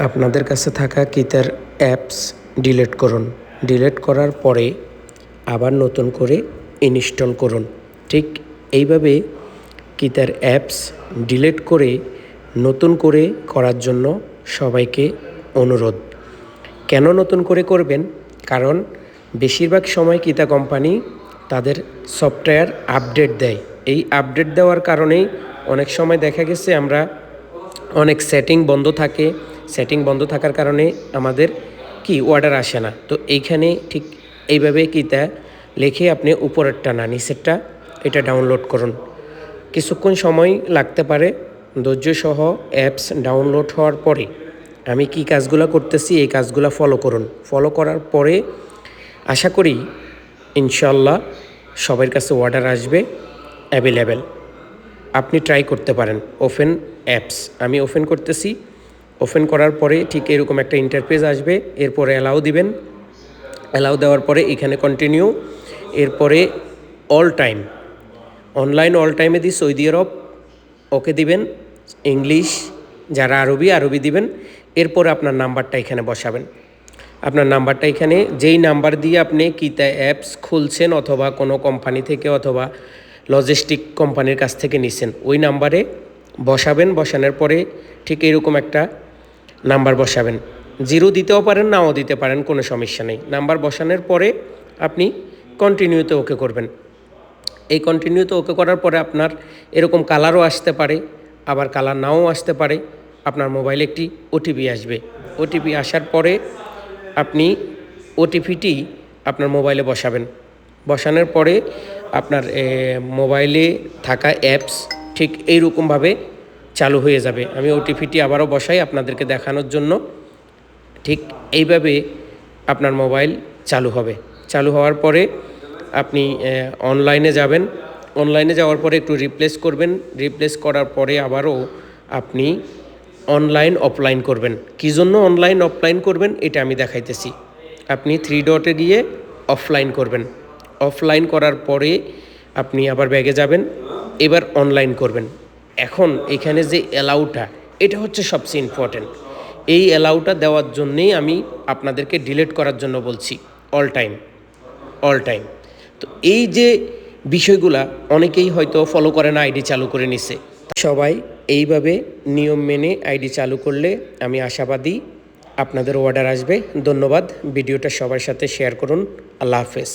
আপনাদের কাছে থাকা কিতার অ্যাপস ডিলিট করুন। ডিলিট করার পরে আবার নতুন করে ইনস্টল করুন। ঠিক এইভাবে কিতার অ্যাপস ডিলিট করে নতুন করে করার জন্য সবাইকে অনুরোধ। কেন নতুন করে করবেন? কারণ বেশিরভাগ সময় কিতা কোম্পানি তাদের সফটওয়্যার আপডেট দেয়। এই আপডেট দেওয়ার কারণেই অনেক সময় দেখা গেছে আমরা অনেক সেটিং বন্ধ থাকে সেটিং বন্ধ থাকার কারণে আমাদের কি অর্ডার আসে না। তো এইখানে ঠিক এইভাবে কিতা লিখে আপনি উপরেরটা না, নিচেরটা এটা ডাউনলোড করুন। কিছুক্ষণ সময় লাগতে পারে ধৈর্য সহ অ্যাপস ডাউনলোড হওয়ার পরে আমি কি কাজগুলো করতেছি, এই কাজগুলো ফলো করুন। ফলো করার পরে আশা করি ইনশাল্লাহ সবার কাছে অর্ডার আসবে অ্যাভেলেবেল আপনি ট্রাই করতে পারেন ওপেন অ্যাপস আমি ওপেন করতেছি ওপেন করার পরে ঠিক এরকম একটা ইন্টারফেস আসবে, এরপরে অ্যালাউ দিবেন। অ্যালাউ দেওয়ার পরে এখানে কন্টিনিউ এরপরে অল টাইম অনলাইন অল টাইমে দিই সৌদি আরব, ওকে দিবেন। ইংলিশ যারা আরবি আরবি দিবেন। এরপরে আপনার নাম্বারটা এখানে বসাবেন। আপনার নাম্বারটা এখানে, যেই নাম্বার দিয়ে আপনি কিতা অ্যাপস খুলছেন অথবা কোনো কোম্পানি থেকে অথবা লজিস্টিক কোম্পানির কাছ থেকে নিছেন, ওই নাম্বারে বসাবেন। বসানোর পরে ঠিক এরকম একটা নাম্বার বসাবেন। জিরো দিতেও পারেন, নাও দিতে পারেন, কোনো সমস্যা নেই। নাম্বার বসানোর পরে আপনি কন্টিনিউতে ওকে করবেন। এই কন্টিনিউতে ওকে করার পরে আপনার এরকম কালারও আসতে পারে, আবার কালার নাও আসতে পারে, আপনার মোবাইলে একটি ওটিপি আসবে। ওটিপি আসার পরে আপনি ওটিপিটি আপনার মোবাইলে বসাবেন। বসানোর পরে আপনার মোবাইলে থাকা অ্যাপস ঠিক এইরকমভাবে চালু হয়ে যাবে। আমি ওটিপিটি আবারও বসাই আপনাদেরকে দেখানোর জন্য। ঠিক এইভাবে আপনার মোবাইল চালু হবে। চালু হওয়ার পরে আপনি অনলাইনে যাবেন। অনলাইনে যাওয়ার পরে একটু রিপ্লেস করবেন। রিপ্লেস করার পরে আবারও আপনি অনলাইন অফলাইন করবেন। কী জন্য অনলাইন অফলাইন করবেন এটা আমি দেখাইতেছি। আপনি থ্রি ডটে গিয়ে অফলাইন করবেন। অফলাইন করার পরে আপনি আবার ব্যাগে যাবেন। এবার অনলাইন করবেন। এখন এখানে যে অ্যালাউটা এটা হচ্ছে সবচেয়ে ইম্পর্ট্যান্ট এই অ্যালাউটা দেওয়ার জন্যেই আমি আপনাদেরকে ডিলিট করার জন্য বলছি অল টাইম অল টাইম তো এই যে বিষয়গুলা অনেকেই হয়তো ফলো করে না আইডি চালু করে নিছে। সবাই এইভাবে নিয়ম মেনে আইডি চালু করলে আমি আশাবাদী আপনাদের অর্ডার আসবে। ধন্যবাদ। ভিডিওটা সবার সাথে শেয়ার করুন। আল্লাহ হাফেজ।